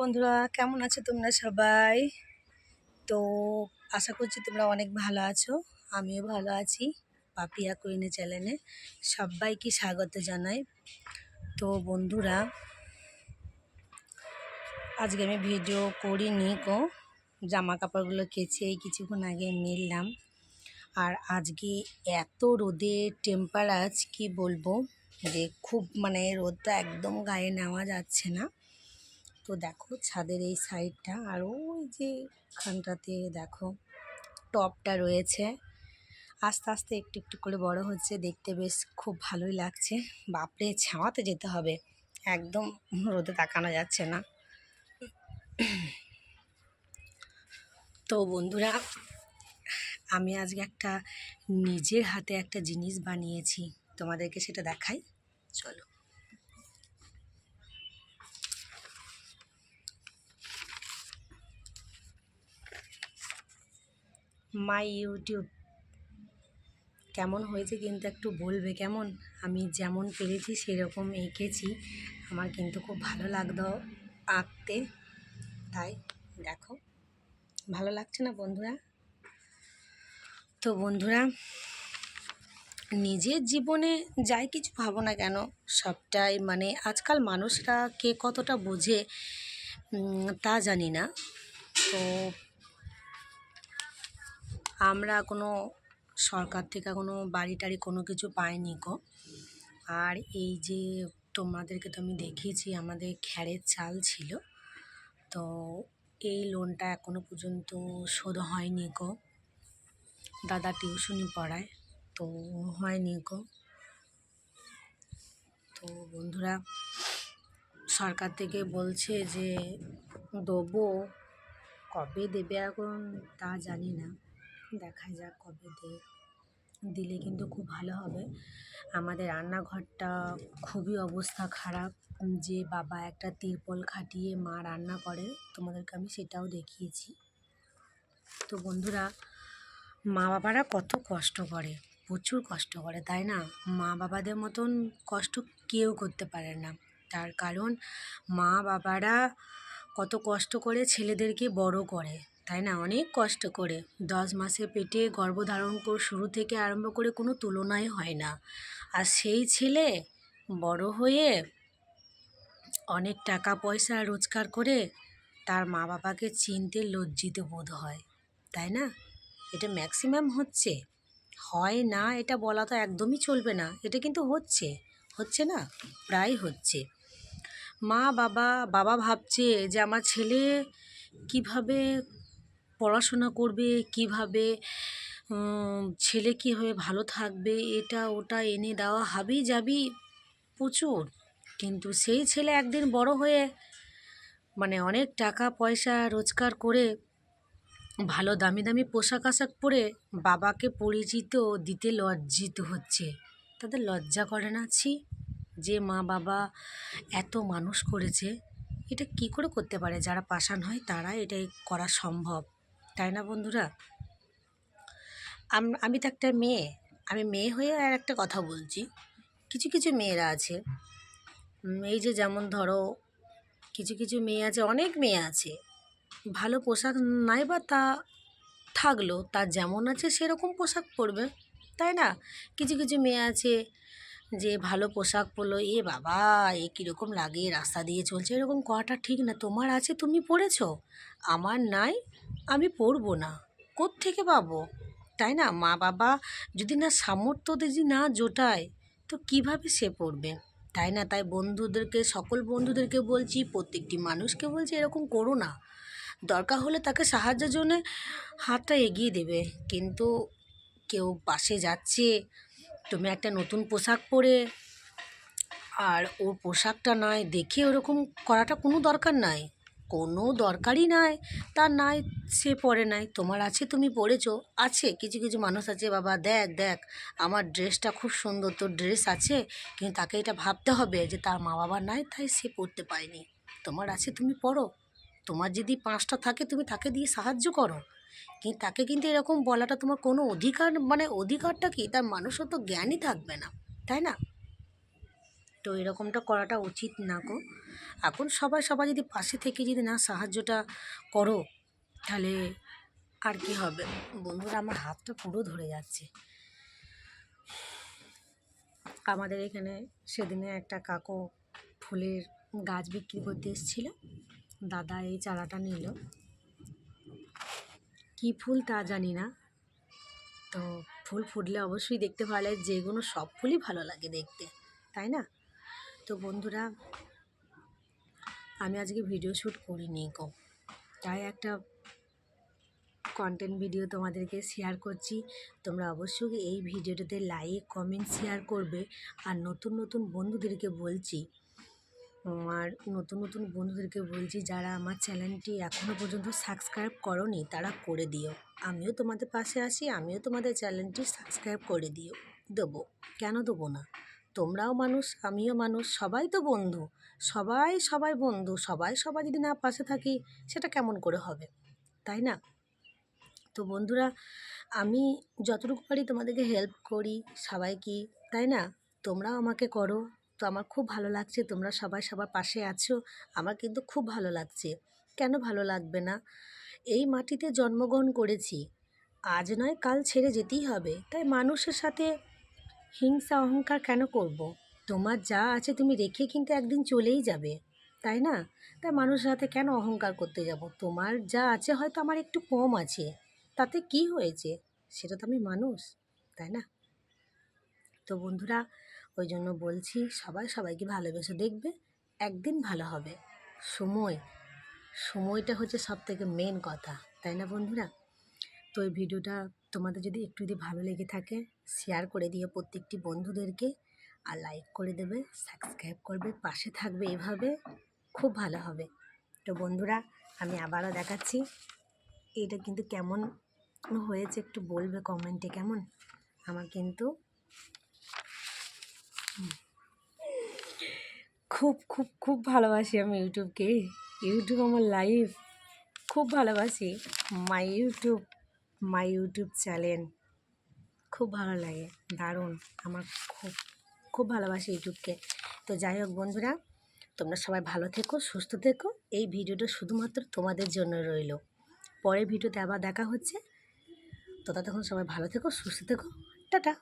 বন্ধুরা, কেমন আছো তোমরা সবাই? তো আশা করছি তোমরা অনেক ভালো আছো, আমিও ভালো আছি, পাপিয়া কুইনে চ্যানেলে সবাইকে স্বাগত জানাই। তো বন্ধুরা, আজকে আমি ভিডিও করিনি কো জামা কাপড়গুলো কেচে কিছুক্ষণ আগে মিললাম আর আজকে এত রোদের টেম্পারাচ কি বলব? যে খুব মানে রোদটা একদম গায়ে নেওয়া যাচ্ছে না। তো দেখো ছাদের এই সাইডটা আর ওই যে খানটাতে দেখো টপটা রয়েছে। আস্তে আস্তে একটু একটু করে বড় হচ্ছে, দেখতে বেশ খুব ভালোই লাগছে। বাপরে, ছাওয়াতে যেতে হবে। একদম রোদে তাকানো যাচ্ছে না। তো বন্ধুরা, আমি আজকে একটা নিজের হাতে একটা জিনিস বানিয়েছি। তোমাদেরকে সেটা দেখাই। চলো। My YouTube. কেমন হয়েছে কিন্তু একটু বলবে, কেমন? আমি যেমন পেরেছি সেরকম এঁকেছি। আমার কিন্তু খুব ভালো লাগতো আঁকতে। তাই দেখো, ভালো লাগছে না বন্ধুরা? তো বন্ধুরা, নিজের জীবনে যাই কিছু ভাবো না কেন, সবটাই মানে আজকাল মানুষরা কে কতটা বোঝে তা জানি না। তো আমরা কোনো সরকার থেকে কোনো বাড়ি টাড়ি কোনো কিছু পাইনি গো। আর এই যে তোমাদেরকে তো আমি দেখিয়েছি, আমাদের খ্যারের চাল ছিল। তো এই লোনটা এখনও পর্যন্ত শোধ হয়নি গো। দাদা টিউশনি পড়ায়, তো হয়নি গো। তো বন্ধুরা, সরকার থেকে বলছে যে দেবো, কবে দেবে এখন তা জানি না। দেখা যাক কবে দে দিলে কিন্তু খুব ভালো হবে। আমাদের রান্নাঘরটা খুবই অবস্থা খারাপ। যে বাবা একটা তিরপল খাটিয়ে মা রান্না করে, তোমাদেরকে আমি সেটাও দেখিয়েছি। তো বন্ধুরা, মা বাবারা কত কষ্ট করে, প্রচুর কষ্ট করে, তাই না? মা বাবাদের মতন কষ্ট কেউ করতে পারে না। তার কারণ মা বাবারা কত কষ্ট করে ছেলেদেরকে বড় করে। তাই না? অনেক কষ্ট করে। দশ মাসে পেটে গর্ভধারণ করে, শুরু থেকে আরম্ভ করে কোনো তুলনাই হয় না। আর সেই ছেলে বড় হয়ে অনেক টাকা পয়সা রোজগার করে তার মা বাবাকে চিনতে লজ্জিত বোধ হয়। তাই না? এটা ম্যাক্সিমাম হচ্ছে। হয় না, এটা বলা তো একদমই চলবে না। এটা কিন্তু হচ্ছে। হচ্ছে না? প্রায় হচ্ছে। মা বাবা বাবা ভাবছে যে আমার ছেলে কীভাবে পড়াশোনা করবে, কীভাবে ছেলে কীভাবে ভালো থাকবে, এটা ওটা এনে দেওয়া হাবি যাবি প্রচুর। কিন্তু সেই ছেলে একদিন বড় হয়ে মানে অনেক টাকা পয়সা রোজগার করে ভালো দামি দামি পোশাক আশাক পরে বাবাকে পরিচিত দিতে লজ্জিত হচ্ছে। তাদের লজ্জা করে না, ছি, যে মা বাবা এত মানুষ করেছে, এটা কি করে করতে পারে? যারা পাষাণ হয় তারা এটাই করা সম্ভব। তাই না বন্ধুরা? আমি তো একটা মেয়ে। আমি মেয়ে হয়ে আর একটা কথা বলছি। কিছু কিছু মেয়েরা আছে। এই যে যেমন ধরো, কিছু কিছু মেয়ে আছে, অনেক মেয়ে আছে। ভালো পোশাক নাই বা তা থাকল, তার যেমন আছে সেরকম পোশাক পরবে, তাই না? কিছু কিছু মেয়ে আছে যে ভালো পোশাক পরলো, এ বাবা, এ কীরকম লাগে, রাস্তা দিয়ে চলছে, এরকম করাটা ঠিক না। তোমার আছে, তুমি পড়েছো আমার নাই আমি পড়ব না। থেকে পাবো? তাই না, মা বাবা যদি না সামর্থ্য যদি না জোটায়, তো কীভাবে সে পড়বে? তাই না, তাই বন্ধুদেরকে, সকল বন্ধুদেরকে বলছি, প্রত্যেকটি মানুষকে বলছি, এরকম করো না। দরকার হলে তাকে সাহায্যের জন্যে হাতটা এগিয়ে দেবে। কিন্তু কেউ পাশে যাচ্ছে, তুমি একটা নতুন পোশাক পরে, আর ওর পোশাকটা নয়, দেখে ওরকম করাটা কোনো দরকার নাই। কোনো দরকারই নাই। তার নাই, সে পরে নাই। তোমার আছে, তুমি পরেছো। আছে, কিছু কিছু মানুষ আছে, বাবা, দেখ দেখ, আমার ড্রেসটা খুব সুন্দর, তোর ড্রেস আছে, কিন্তু তাকে এটা ভাবতে হবে যে তার মা বাবা নাই, তাই সে পড়তে পায়নি তোমার আছে, তুমি পড়ো তোমার যদি পাঁচটা থাকে, তুমি তাকে দিয়ে সাহায্য করো। কিন্তু তাকে কিন্তু এরকম বলাটা তোমার কোনো অধিকার মানে অধিকারটা কি? তার মানুষও তো জ্ঞানই থাকবে না, তাই না? তো এরকমটা করাটা উচিত না গো। এখন সবাই সবাই যদি পাশে থেকে যদি না সাহায্যটা করো, তাহলে আর কি হবে? বন্ধুরা, আমার হাতটা পুরো ধরে যাচ্ছে। আমাদের এখানে সেদিনে একটা কাকু ফুলের গাছ বিক্রি করতে এসেছিল। দাদা এই চারাটা নিল। কি ফুল তা জানি না। তো ফুল ফুটলে অবশ্যই দেখতে ভালো লাগে, যেগুলো সব ফুলই ভালো লাগে দেখতে, তাই না? তো বন্ধুরা, আমি আজকে ভিডিও শ্যুট করিনি গো। তাই একটা কন্টেন্ট ভিডিও তোমাদেরকে শেয়ার করছি। তোমরা অবশ্যই এই ভিডিওটাতে লাইক কমেন্ট শেয়ার করবে। আর নতুন নতুন বন্ধুদেরকে বলছি, আর নতুন নতুন বন্ধুদেরকে বলছি, যারা আমার চ্যানেলটি এখনও পর্যন্ত সাবস্ক্রাইব করনি, তারা করে দিও। আমিও তোমাদের পাশে আসি আমিও তোমাদের চ্যানেলটি সাবস্ক্রাইব করে দিও। দেবো। কেন দেবো না? তোমরাও মানুষ, আমিও মানুষ, সবাই তো বন্ধু। সবাই সবাই বন্ধু, সবাই সবাই যদি না পাশে থাকি, সেটা কেমন করে হবে? তাই না? তো বন্ধুরা, আমি যতটুকু পারি তোমাদেরকে হেল্প করি সবাই সবাইকে, তাই না? তোমরাও আমাকে করো। তো আমার খুব ভালো লাগছে, তোমরা সবাই সবার পাশে আছো। আমার কিন্তু খুব ভালো লাগছে। কেন ভালো লাগবে না? এই মাটিতে জন্মগ্রহণ করেছি। আজ নয়, কাল ছেড়ে যেতেই হবে। তাই মানুষের সাথে হিংসা, অহংকার কেন করব। তোমার যা আছে তুমি রেখে কিন্তু একদিন চলেই যাবে, তাই না? তাই মানুষের হাতে কেন অহংকার করতে যাব? তোমার যা আছে হয়তো আমার একটু কম আছে, তাতে কি হয়েছে? সেটা তো আমি মানুষ, তাই না? তো বন্ধুরা, ওই জন্য বলছি সবাই সবাইকে ভালোবেসে দেখবে, একদিন ভালো হবে। সময়, সময়টা হচ্ছে সব থেকে মেন কথা, তাই না বন্ধুরা? তো এই ভিডিওটা তোমাদের যদি একটু যদি ভালো লেগে থাকে শেয়ার করে দিও প্রত্যেকটি বন্ধুদেরকে আর লাইক করে দেবে সাবস্ক্রাইব করবে, পাশে থাকবে এভাবে খুব ভালো হবে। তো বন্ধুরা, আমি আবারও দেখাচ্ছি এটা কিন্তু কেমন হয়েছে একটু বলবে কমেন্টে কেমন? আমার কিন্তু খুব খুব খুব ভালোবাসি আমি ইউটিউবকে। ইউটিউব আমার লাইফ খুব ভালোবাসি। My YouTube my YouTube channel. খুব ভালো লাগে, দারুণ। আমার খুব খুব ভালোবাসি ইউটিউবকে। তো যাই হোক বন্ধুরা, তোমরা সবাই ভালো থেকো, সুস্থ থেকো। এই ভিডিওটা শুধুমাত্র তোমাদের জন্য রইল। পরের ভিডিওতে আবার দেখা হচ্ছে। তো ততক্ষণ সবাই ভালো থেকো, সুস্থ থেকো। টাটা।